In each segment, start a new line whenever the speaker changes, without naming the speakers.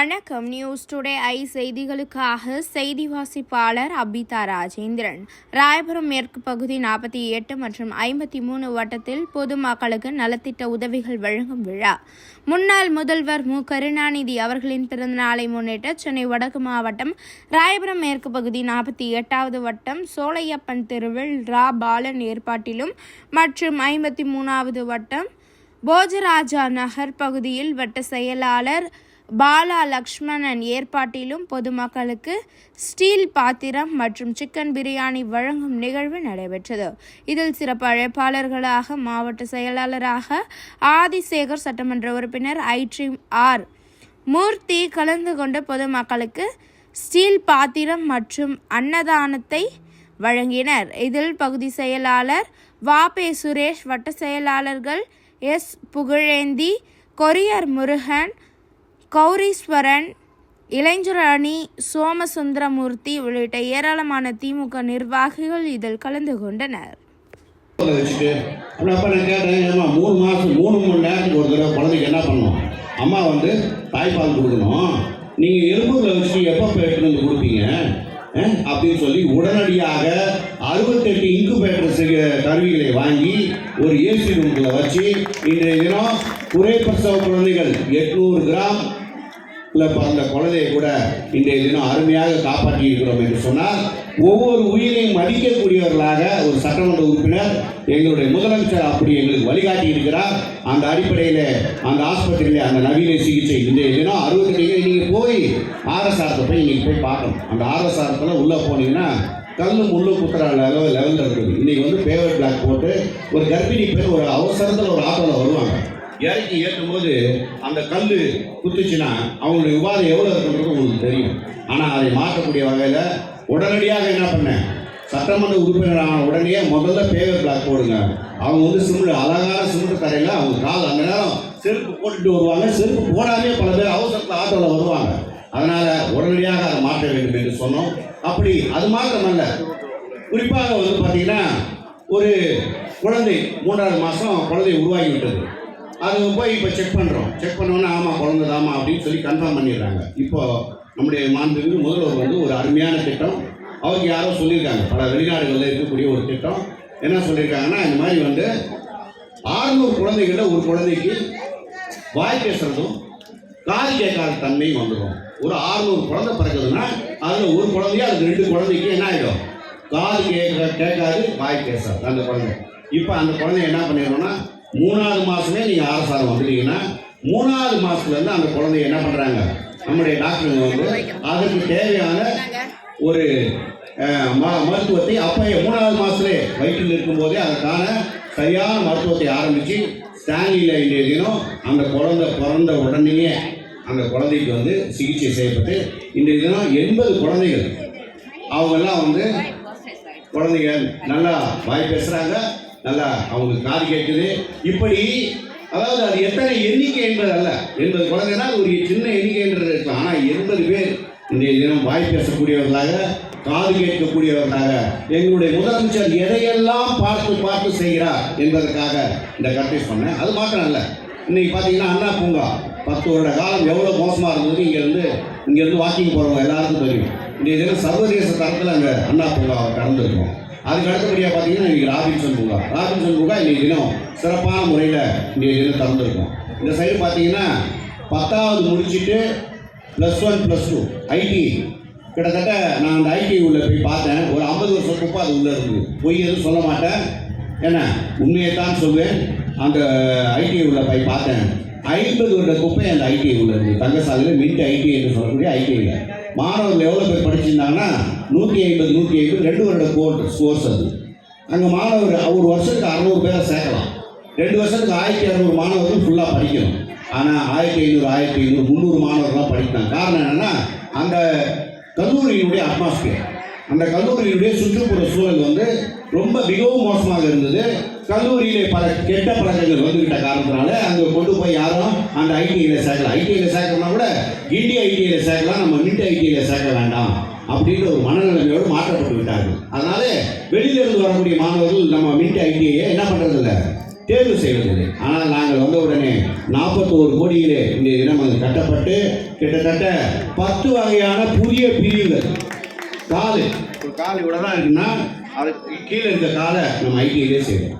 வணக்கம். News today I செய்திகளுக்காக செய்தி வாசிப்பாளர் அபிதா ராஜேந்திரன். ராயபுரம் மேற்கு பகுதி நாற்பத்தி எட்டு மற்றும் ஐம்பத்தி மூணு வட்டத்தில் பொதுமக்களுக்கு நலத்திட்ட உதவிகள் வழங்கும் விழா. முன்னாள் முதல்வர் மு. கருணாநிதி அவர்களின் பிறந்தநாளை முன்னிட்டு சென்னை வடக்கு மாவட்டம் ராயபுரம் மேற்கு பகுதி நாற்பத்தி எட்டாவது வட்டம் சோலையப்பன் தெருவில் ரா. பாலன் ஏற்பாட்டிலும் மற்றும் ஐம்பத்தி மூணாவது வட்டம் போஜராஜா நகர் பகுதியில் வட்ட செயலாளர் பாலா லக்ஷ்மணன் ஏற்பாட்டிலும் பொதுமக்களுக்கு ஸ்டீல் பாத்திரம் மற்றும் சிக்கன் பிரியாணி வழங்கும் நிகழ்வு நடைபெற்றது. இதில் சிறப்பு அழைப்பாளர்களாக மாவட்ட செயலாளராக ஆதிசேகர் சட்டமன்ற உறுப்பினர் ஐட்ரி ஆர். மூர்த்தி கலந்து கொண்டு பொதுமக்களுக்கு ஸ்டீல் பாத்திரம் மற்றும் அன்னதானத்தை வழங்கினர். இதில் பகுதி செயலாளர் வாபே சுரேஷ் வட்ட செயலாளர்கள் எஸ். புகழேந்தி கொரியர் முருகன் கௌரீஸ்வரன் இளைஞரணி சோமசுந்தரமூர்த்தி உள்ளிட்ட ஏராளமான திமுக நிர்வாகிகள் இதில் கலந்து கொண்டனர்.
மூணு மாதம் மூணு மணி நேரத்துக்கு ஒரு தடவை குழந்தைக்கு என்ன பண்ணணும் அம்மா வந்து தாய்ப்பால் கொடுக்கணும். நீங்கள் எலும்பூரில் வச்சு எப்போ போயிட்டு வந்து கொடுப்பீங்க அப்படின்னு சொல்லி உடனடியாக அறுபத்தெட்டு இன்குபேட்டர் செய்ய கருவிகளை வாங்கி ஒரு ஏசி ரூமில் வச்சு இன்றைய தினம் குறை பிரசவ குழந்தைகள் எட்நூறு கிராம் உள்ள பிறந்த குழந்தையை கூட இன்றைய தினம் அருமையாக காப்பாற்றி இருக்கிறோம் என்று சொன்னால் ஒவ்வொரு உயிரையும் மதிக்கக்கூடியவர்களாக ஒரு சட்டமன்ற உறுப்பினர் எங்களுடைய முதலமைச்சர் அப்படி எங்களுக்கு வழிகாட்டி இருக்கிறார் அந்த அடிப்படையில் அந்த ஆஸ்பத்திரியில் அந்த நவீன சிகிச்சை இன்றைய தினம் அறுபத்தி நீங்கள் போய் ஆர்எஸ்ஆரத்தை போய் நீங்கள் போய் பார்க்கணும். அந்த ஆர்எஸ்ஆரத்தில் உள்ளே போனீங்கன்னா கல்லு முள்ளு குத்துற லெவல் லெவலில் இருக்குது. இன்றைக்கி வந்து பேவர் பிளாக் போட்டு ஒரு கர்ப்பிணி பேர் ஒரு அவசரத்தில் ஒரு ஆட்டோவில் வருவாங்க. இறக்கி ஏற்றும்போது அந்த கல் குத்துச்சுன்னா அவங்களுடைய உபாதை எவ்வளோ இருக்குன்றது உங்களுக்கு தெரியும். ஆனால் அதை மாற்றக்கூடிய வகையில் உடனடியாக என்ன பண்ணேன் சட்டமன்ற உறுப்பினர் ஆன உடனே முதல்ல பேவர் பிளாக் போடுங்க. அவங்க வந்து சிமெண்ட் அழகான சிமெண்ட் தரையில் அவங்க கால் அந்த நேரம் செருப்பு போட்டுட்டு வருவாங்க. செருப்பு போடாமே பல பேர் அவசரத்தில் ஆட்டோவில் வருவாங்க. அதனால் உடனடியாக அதை மாற்ற வேண்டும் என்று சொன்னோம். அப்படி அது மாத்திரமல்ல. குறிப்பாக வந்து பார்த்தீங்கன்னா ஒரு குழந்தை மூன்றாவது மாதம் குழந்தை உருவாகி விட்டது அது போய் இப்போ செக் பண்ணுறோம் செக் பண்ணோன்னா ஆமாம் குழந்தைதாமா அப்படின்னு சொல்லி கன்ஃபார்ம் பண்ணிடுறாங்க. இப்போ நம்முடைய மாண்புமிகு முதல்வர் வந்து ஒரு அருமையான திட்டம். அவருக்கு யாரோ சொல்லியிருக்காங்க. பல வெளிநாடுகளில் இருக்கக்கூடிய ஒரு திட்டம். என்ன சொல்லியிருக்காங்கன்னா இந்த மாதிரி வந்து ஆறுநூறு குழந்தைகளில் ஒரு குழந்தைக்கு வாய் பேசுகிறதும் காது கேட்காத தன்மையும் வந்துடும். ஒரு ஆறுநூறு குழந்தை பிறகுதுன்னா அதில் ஒரு குழந்தையா அது ரெண்டு குழந்தைக்கு என்ன ஆகிடும் காது கேட்க கேட்காது வாய் பேசாது. அந்த குழந்தை. இப்போ அந்த குழந்தை என்ன பண்ணிடுறோம்னா மூணாவது மாதமே நீங்கள் அரசாங்கம் வந்துட்டீங்கன்னா மூணாவது மாதத்துலேருந்து அந்த குழந்தைய என்ன பண்ணுறாங்க நம்முடைய டாக்டருங்க வந்து அதுக்கு தேவையான ஒரு ம- மருத்துவத்தை அப்போ மூணாவது மாதத்துலே வயிற்றில் இருக்கும்போதே அதற்கான சரியான மருத்துவத்தை ஆரம்பித்து ஸ்டான்லியில் இன்றைய தினம் அந்த குழந்தை பிறந்த உடனேயே அந்த குழந்தைக்கு வந்து சிகிச்சை செய்யப்பட்டு இன்றைய தினம் எண்பது குழந்தைகள். அவங்கெல்லாம் வந்து குழந்தைங்க நல்லா வாய் பேசுகிறாங்க நல்லா அவங்களுக்கு காது கேட்குது. இப்படி அதாவது அது எத்தனை எண்ணிக்கை என்பது அல்ல. எண்பது குழந்தைனா ஒரு சின்ன எண்ணிக்கைன்றது இருக்கலாம். ஆனால் எண்பது பேர் இன்றைய தினம் வாய் பேசக்கூடியவர்களாக காது கேட்கக்கூடியவர்களாக எங்களுடைய முதலமைச்சர் எதையெல்லாம் பார்த்து பார்த்து செய்கிறார் என்பதற்காக இந்த கட்டை பண்ணேன் அது மாத்திரம் அல்ல. இன்னைக்கு பார்த்தீங்கன்னா அண்ணா பூங்கா பத்து வருட காலம் எவ்வளோ மோசமாக இருந்தது. இங்கேருந்து இங்கேருந்து வாக்கிங் போகிறவங்க எல்லாருக்கும் தெரியும். இன்றைய தினம் சர்வதேச தரத்தில் அங்கே அண்ணா பூங்காவை கடந்துருக்கோம். அதுக்கு அடுத்தபடியாக பார்த்தீங்கன்னா இன்னைக்கு ராபின்சன் பூங்கா ராபின்சன் பூங்கா இன்னைக்கு தினம் சிறப்பான முறையில் இன்றைய தினம் திறந்துருக்கோம். இந்த சைடு பார்த்தீங்கன்னா பத்தாவது முடிச்சுட்டு plus one plus two IT கிட்டத்தட்ட நான் அந்த ஐடி உள்ள போய் பார்த்தேன். ஒரு ஐம்பது வருஷம் அது உள்ளே இருக்குது பொய் எதுவும் சொல்ல மாட்டேன். என்ன? உண்மையை தான் சொல்வேன். அந்த ஐடி உள்ள போய் பார்த்தேன். ஐம்பது வருட குப்பை அந்த ஐடி உள்ள இருக்குது தங்கசாலையில் மின்ட் ஐடி என்று சொல்லக்கூடிய ஐடிஐயில் மாணவர்கள் எவ்வளோ பேர் படிச்சிருந்தாங்கன்னா நூற்றி ஐம்பது நூற்றி ஐம்பது ரெண்டு வருட கோர்ஸ் கோர்ஸ் அது. அங்கே மாணவர் ஒரு வருஷத்துக்கு அறநூறு பேரை சேர்க்கலாம். ரெண்டு வருஷத்துக்கு ஆயிரத்தி இரநூறு மாணவர்கள் ஃபுல்லாக படிக்கணும். ஆனால் ஆயிரத்தி ஐநூறு ஆயிரத்தி ஐநூறு முந்நூறு மாணவர்கள்லாம் படித்தாங்க காரணம் என்னென்னா அந்த கல்லூரியினுடைய அட்மாஸ்பியர் அந்த கல்லூரியினுடைய சுற்றுப்புற சூழல் வந்து ரொம்ப மிகவும் மோசமாக இருந்தது. கல்லூரியிலே பல கெட்ட பழக்கங்கள் வந்துகிட்ட காரணத்தினால அங்கே கொண்டு போய் யாரும் அந்த ஐடிஐயில் சேர்க்கலாம் ஐடிஐயில் சேர்க்கணும்னா கூட கிண்டி ஐடிஐயில் சேர்க்கலாம் நம்ம மின்ட் ஐடிஐயில் சேர்க்க வேண்டாம் அப்படின்ற ஒரு மனநிலைமையோடு மாற்றப்பட்டு விட்டார்கள் அதனால வெளியிலிருந்து வரக்கூடிய மாணவர்கள் நம்ம மின்ட் ஐடிஐயை என்ன பண்றதில்ல தேர்வு செய்வதில்லை ஆனால் நாங்கள் வந்த உடனே நாற்பத்தோரு கோடியிலே இந்த தினம் அது கட்டப்பட்டு கிட்டத்தட்ட பத்து வகையான புதிய பிரிவுகள் காலு ஒரு காலு இவ்வளோ தான் இருக்குன்னா அதுக்கு கீழே இருந்த காலை நம்ம ஐடியிலே செய்வோம்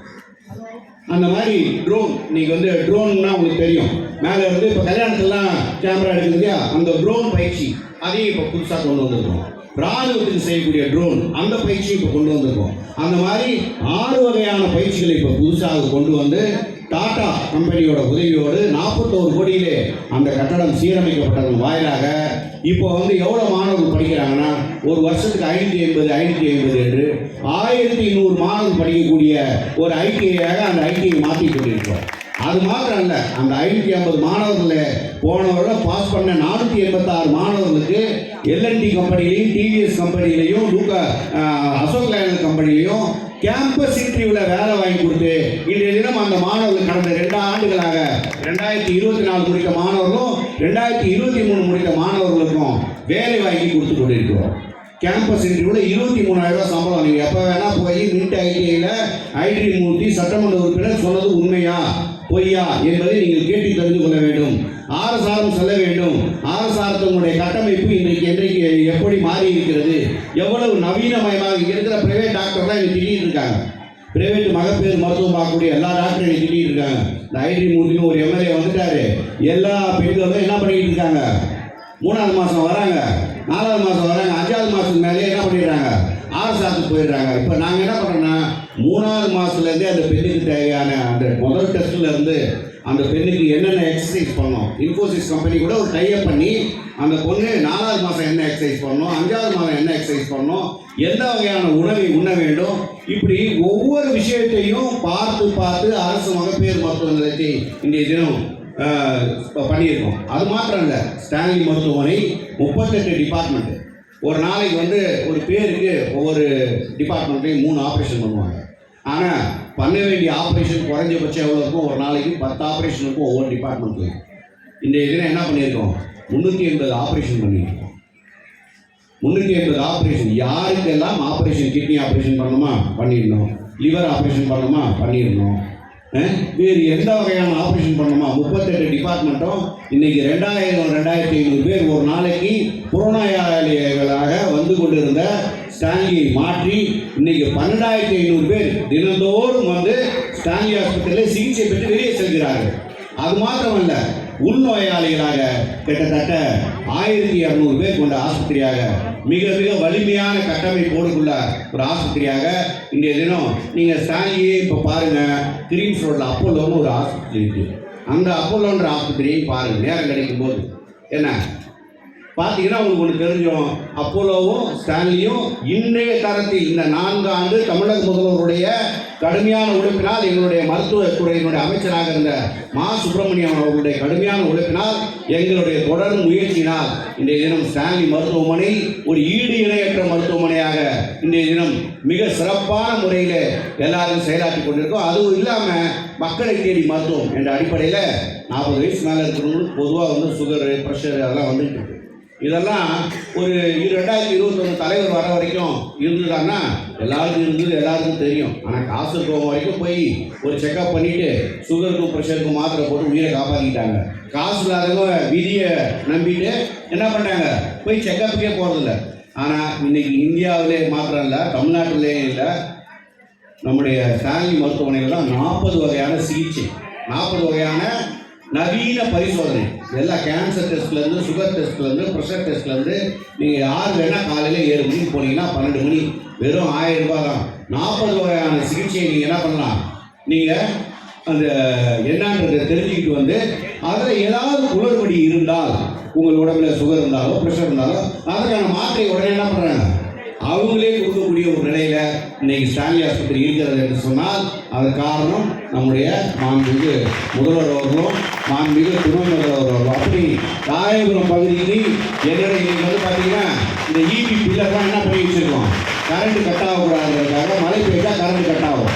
அந்த மாதிரி ட்ரோன் நீங்கள் வந்து ட்ரோன்னா உங்களுக்கு தெரியும். மேலே வந்து இப்போ கல்யாணத்துலாம் கேமரா எடுக்குது இல்லையா? அந்த ட்ரோன் பயிற்சி. அதையும் இப்போ புதுசாக கொண்டு வந்திருக்கோம். ராணுவத்துக்கு செய்யக்கூடிய ட்ரோன் அந்த பயிற்சியும் இப்போ கொண்டு வந்திருக்கோம். அந்த மாதிரி ஆறு வகையான பயிற்சிகளை இப்போ புதுசாக கொண்டு வந்து டாடா கம்பெனியோட உதவியோடு நாற்பத்தோரு கோடியிலே அந்த கட்டடம் சீரமைக்கப்பட்டதன் வாயிலாக இப்போ வந்து எவ்வளோ மாணவர்கள் படிக்கிறாங்கன்னா ஒரு வருஷத்துக்கு ஐநூற்றி ஐம்பது ஐநூற்றி ஐம்பது என்று ஆயிரத்தி நூறு மாணவர்கள் படிக்கக்கூடிய ஒரு ஐடிஐயாக அந்த ஐடிஐ மாற்றி கொண்டிருக்கிறோம். அது மாத்திரம் இல்லை அந்த ஐநூற்றி ஐம்பது மாணவர்களில் போன பாஸ் பண்ண நானூற்றி எண்பத்தாறு மாணவர்களுக்கு எல்என்டி கம்பெனிலையும் டிவிஎஸ் கம்பெனிலையும் லூக்கா அசோக் லேண்ட் கம்பெனிலையும் கேம்பஸ் இன்டர்வியூவில் வேலை வாங்கி கொடுத்து இன்றைய தினம் அந்த மாணவர்கள் கடந்த ரெண்டு ஆண்டுகளாக ரெண்டாயிரத்தி இருபத்தி நாலு முடித்த மாணவர்களும் ரெண்டாயிரத்தி இருபத்தி மூணு முடித்த மாணவர்களுக்கும் வேலை வாங்கி கொடுத்து கொண்டிருக்கிறோம். கேம்பஸ் இன்டர்வியூவில் இருபத்தி மூணாயிரம் ரூபாய் சம்பளம். நீங்கள் எப்போ வேணால் போய் மின்ட் ஐடிஐயில் ஐடி மூர்த்தி சட்டமன்ற உறுப்பினர் சொன்னது உண்மையா பொய்யா என்பதை நீங்கள் கேட்டு தெரிந்து கொள்ள வேண்டும். ஆர்எஸ்ஆரும் சொல்ல வேண்டும். ஆர்எஸ்ஆரத்தினுடைய கட்டமைப்பு இன்றைக்கு என்றைக்கு எப்படி மாறி இருக்கிறது எவ்வளவு நவீனமயமாக இருக்கிற பிரைவேட் டாக்டர்லாம் இங்கே திடீர்னு இருக்காங்க. பிரைவேட் மகப்பேறு மருத்துவம் பார்க்கக்கூடிய எல்லா டாக்டரும் இங்கே திடீர்னு இருக்காங்க. இந்த ஐடி மூர்த்தின்னு ஒரு எம்எல்ஏ வந்துட்டாரு. எல்லா பெண்களும் என்ன பண்ணிக்கிட்டு இருக்காங்க? மூணாவது மாதம் வராங்க. நாலாவது மாதம் வராங்க அஞ்சாவது மாதத்துக்கு மேலே என்ன பண்ணிடுறாங்க? ஆறு சாத்துக்கு போயிடுறாங்க. இப்போ நாங்கள் என்ன பண்ணுறோன்னா மூணாவது மாதத்துலேருந்தே அந்த பெண்ணுக்கு தேவையான அந்த முதல் டெஸ்ட்லேருந்து அந்த பெண்ணுக்கு என்னென்ன எக்ஸசைஸ் பண்ணோம் இன்ஃபோசிஸ் கம்பெனி கூட ஒரு டைப் பண்ணி அந்த பொண்ணு நாலாவது மாதம் என்ன எக்ஸசைஸ் பண்ணணும்? அஞ்சாவது மாதம் என்ன எக்ஸசைஸ் பண்ணணும்? எந்த வகையான உணவை உண்ண வேண்டும்? இப்படி ஒவ்வொரு விஷயத்தையும் பார்த்து பார்த்து அரசு மகப்பேறு மருத்துவ நிலையத்தை இன்றைய தினம் பண்ணியிருக்கோம். அது மாத்திரம் இல்லை ஸ்டான்லி மருத்துவமனை முப்பத்தெட்டு டிபார்ட்மெண்ட் ஒரு நாளைக்கு வந்து ஒரு பேருக்கு ஒவ்வொரு டிபார்ட்மெண்ட்லேயும் மூணு ஆப்ரேஷன் பண்ணுவாங்க. ஆனால் பண்ண வேண்டிய ஆப்ரேஷன் குறைஞ்சபட்சம் எவ்வளோ இருக்கும் ஒரு நாளைக்கு பத்து ஆப்ரேஷன் இருக்கும் ஒவ்வொரு டிபார்ட்மெண்ட்லையும் இந்த இதில் என்ன பண்ணியிருக்கோம்? முந்நூற்றி எண்பது ஆப்ரேஷன் பண்ணியிருக்கோம். முந்நூற்றி எண்பது ஆப்ரேஷன் யாருக்கெல்லாம் ஆப்ரேஷன் கிட்னி ஆப்ரேஷன் பண்ணணுமா? பண்ணிடணும் லிவர் ஆப்ரேஷன் பண்ணணுமா? பண்ணிடணும் வேறு எந்த வகையான ஆப்ரேஷன் பண்ணணுமா? முப்பத்தெட்டு டிபார்ட்மெண்ட்டும் இன்னைக்கு ரெண்டாயிரம் ரெண்டாயிரத்தி ஐநூறு பேர் ஒரு நாளைக்கு புறநோயாளிகளாக வந்து கொண்டிருந்த ஸ்டான்லியை மாற்றி இன்னைக்கு பன்னெண்டாயிரத்தி ஐநூறு பேர் தினந்தோறும் வந்து ஸ்டான்லி ஆஸ்பத்திரியில் சிகிச்சை பெற்று வெளியே செல்கிறார்கள். அது மாத்திரமல்ல உள்நோயாளிகளாக கிட்டத்தட்ட ஆயிரத்தி இரநூறு பேர் கொண்ட ஆஸ்பத்திரியாக மிக மிக வலிமையான கட்டமைப்போடுக்குள்ள ஒரு ஆஸ்பத்திரியாக இன்றைய தினம் நீங்கள் ஸ்டாலியே இப்போ பாருங்கள் கிரீம்ஸ் ரோட்ல அப்போலோன்னு ஒரு ஆஸ்பத்திரி இருக்குது அந்த அப்போலோன்ற ஆஸ்பத்திரியை பாருங்கள் நேரம் கிடைக்கும் போது என்ன? பார்த்தீங்கன்னா உங்களுக்கு ஒன்று தெரிஞ்சும். அப்போலோவும் ஸ்டான்லியும் இன்றைய தரத்தில் இந்த நான்கு ஆண்டு தமிழக முதல்வருடைய கடுமையான உழைப்பினால் எங்களுடைய மருத்துவத்துறையினுடைய அமைச்சராக இருந்த மா. சுப்பிரமணியம் அவர்களுடைய கடுமையான உழைப்பினால் எங்களுடைய தொடர் முயற்சியினால் இன்றைய தினம் ஸ்டான்லி மருத்துவமனை ஒரு ஈடு இணையற்ற மருத்துவமனையாக இன்றைய தினம் மிக சிறப்பான முறையில் எல்லாரும் செயலாற்றி கொண்டிருக்கோம் அதுவும் இல்லாமல் மக்களை தேடி மருத்துவம் என்ற அடிப்படையில் நாற்பது வயசு மேலே இருக்கிறவங்களுக்கு பொதுவாக வந்து சுகரு ப்ரெஷர் அதெல்லாம் வந்துட்டு இருக்கு. இதெல்லாம் ஒரு ரெண்டாயிரத்தி இருபத்தொன்று தலைவர் வர வரைக்கும் இருந்ததுன்னா எல்லாருக்கும் இருந்தது எல்லாருக்கும் தெரியும். ஆனால் காசு இருக்கவங்க வரைக்கும் போய் ஒரு செக்கப் பண்ணிட்டு சுகருக்கும் ப்ரெஷருக்கும் மாத்திரை போட்டு உயிரை காப்பாற்றிக்கிட்டாங்க காசு இல்லாதவங்க விதியை நம்பிட்டு என்ன பண்ணாங்க போய் செக்கப்புக்கே போகிறதில்ல ஆனால் இன்னைக்கு இந்தியாவிலே மாத்திரம் இல்லை தமிழ்நாட்டிலே இல்லை. நம்முடைய ஸ்டான்லி மருத்துவமனையில் தான் நாற்பது வகையான சிகிச்சை நாற்பது வகையான நவீன பரிசோதனை. எல்லா கேன்சர் டெஸ்ட்லேருந்து சுகர் டெஸ்ட்லேருந்து ப்ரெஷர் டெஸ்ட்லேருந்து நீங்கள் யார் வேணால் காலையில் ஏழு மணிக்கு போனீங்கன்னா பன்னெண்டு மணி. வெறும் ஆயிரம் ரூபாய் தான். நாற்பது வகையான சிகிச்சையை நீங்கள் என்ன பண்ணலாம்? நீங்கள் அந்த என்னன்றதை தெரிஞ்சுக்கிட்டு வந்து அதில் ஏதாவது குளறுபடி இருந்தால் உங்கள் உடம்புல சுகர் இருந்தாலோ ப்ரெஷர் இருந்தாலோ அதற்கான மாத்திரை உடனே என்ன பண்ணுறாங்க அவங்களே கொடுக்கக்கூடிய ஒரு நிலையில இன்னைக்கு ஸ்டான்லி ஆஸ்பத்திரி இருக்கிறது என்று சொன்னால் அது காரணம் நம்முடைய மாண்புமிகு முதல்வர் அவர்களும் மாண்புமிகு துணை முதல்வர் அவர்களும். அப்படி ராயபுரம் பகுதியில் என்னுடைய இன்னைக்கு வந்து பார்த்தீங்கன்னா இந்த இபி பில்லர்லாம் என்ன பண்ணி வச்சிருக்கோம்? கரண்ட் கட் ஆகக்கூடாதுன்றதுக்காக மழை பெய்தால் கரண்ட் கட் ஆகும்.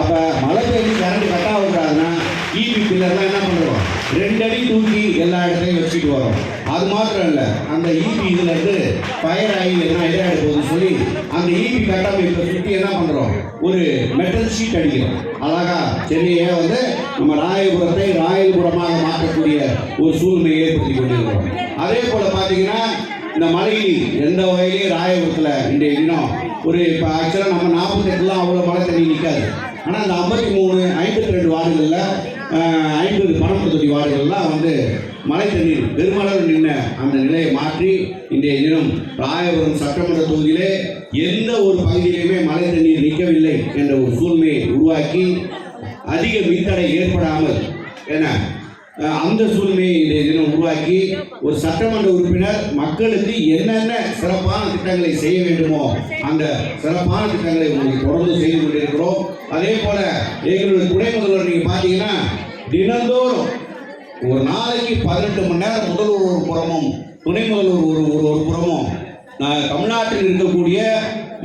அப்போ மழை பெய்ஞ்சு கரண்ட் கட் ஆகக்கூடாதுன்னா இபி பில்லர்லாம் என்ன பண்ணுறோம் ரெண்டு அடி தூக்கி எல்லா இடத்துலையும் வச்சுட்டு வரோம். அது மாத்திரம் இல்லை. அந்த ஈபி இதுலேருந்து ஃபயர் ஆகி என்ன இதாகிட போகுதுன்னு சொல்லி அந்த ஈபி கட்டமைப்பை சுற்றி என்ன பண்ணுறோம் ஒரு மெட்டல் ஷீட் அடிக்கிறோம். அழகா சென்னையை வந்து நம்ம ராயபுரத்தை ராயபுரமாக மாற்றக்கூடிய ஒரு சூழ்நிலையை ஏற்படுத்தி கொண்டிருக்கிறோம். அதே போல் பார்த்தீங்கன்னா இந்த மலையில் எந்த வகையிலையும் ராயபுரத்தில் இன்றைய தினம் ஒரு இப்போ ஆக்சுவலாக நம்ம நாற்பத்தெட்டுலாம் அவ்வளோ மழை தண்ணி நிற்காது ஆனால் இந்த ஐம்பத்தி மூணு ஐம்பத்தி ரெண்டு வார்டுகளில் ஐம்பது பணப்பு தொட்டி வார்டுகள்லாம் வந்து மழை தண்ணீர் பெருமளவு நின்ன அந்த நிலையை மாற்றி இன்றைய தினம் ராயபுரம் சட்டமன்ற தொகுதியிலே எந்த ஒரு பகுதியிலையுமே மழை தண்ணீர் நிற்கவில்லை என்ற ஒரு சூழ்நிலையை உருவாக்கி அதிக மின்தடை ஏற்படாமல் என அந்த சூழ்நிலையை இன்றைய தினம் உருவாக்கி ஒரு சட்டமன்ற உறுப்பினர் மக்களுக்கு என்னென்ன சிறப்பான திட்டங்களை செய்ய வேண்டுமோ அந்த சிறப்பான திட்டங்களை உங்களுக்கு தொடர்ந்து செய்து கொண்டிருக்கிறோம். அதே போல எங்களுடைய துணை முதல்வர் நீங்க பார்த்தீங்கன்னா தினந்தோறும் ஒரு நாளைக்கு பதினெட்டு மணி நேரம் முதல்வர் ஒரு புறமும் துணை முதல்வர் ஒரு ஒரு ஒரு புறமும். தமிழ்நாட்டில் இருக்கக்கூடிய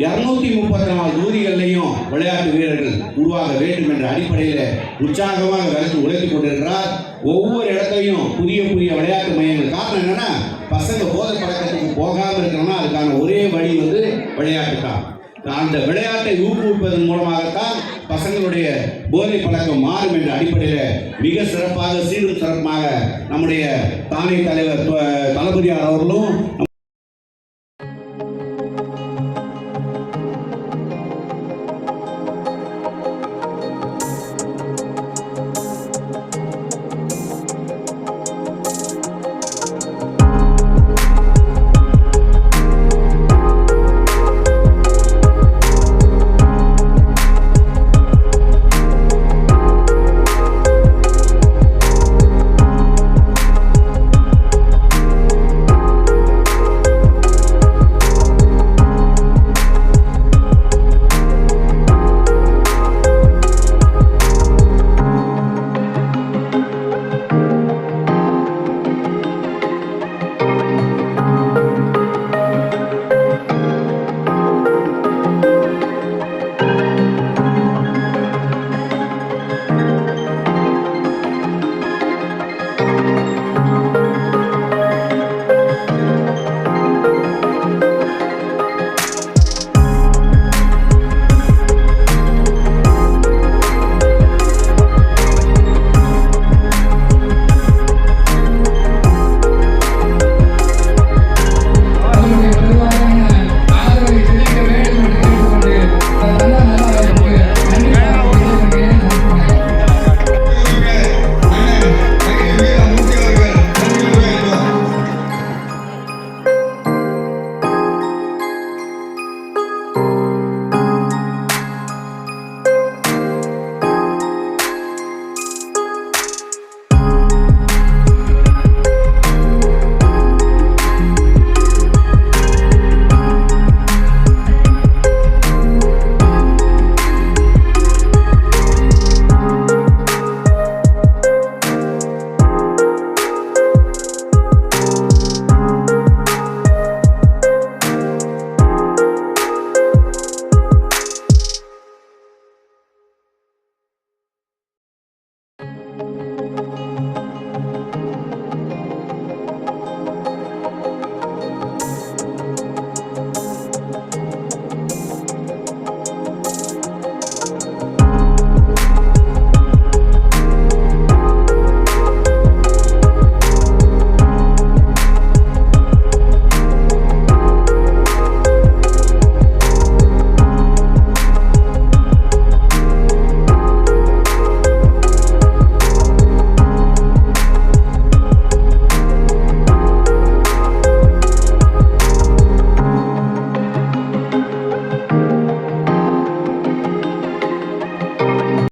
இருநூத்தி முப்பத்தி நாலு தொகுதிகளிலையும் விளையாட்டு வீரர்கள் உருவாக வேண்டும் என்ற அடிப்படையில் உற்சாகமாக விளக்கி உழைத்துக் கொண்டிருக்கிறார். ஒவ்வொரு இடத்தையும் புதிய புதிய விளையாட்டு மையங்கள். காரணம் என்னன்னா பசங்க போதை பழக்கத்துக்கு போகாமல் இருக்கணும்னா அதுக்கான ஒரே வழி வந்து விளையாட்டு தான். அந்த விளையாட்டை ஊக்குவிப்பதன் மூலமாகத்தான் பசங்களுடைய போதை பழக்கம் மாறும் என்ற அடிப்படையில் மிக சிறப்பாக சீரும் சிறப்பாக நம்முடைய தானே தலைவர் தளபதியார் அவர்களும்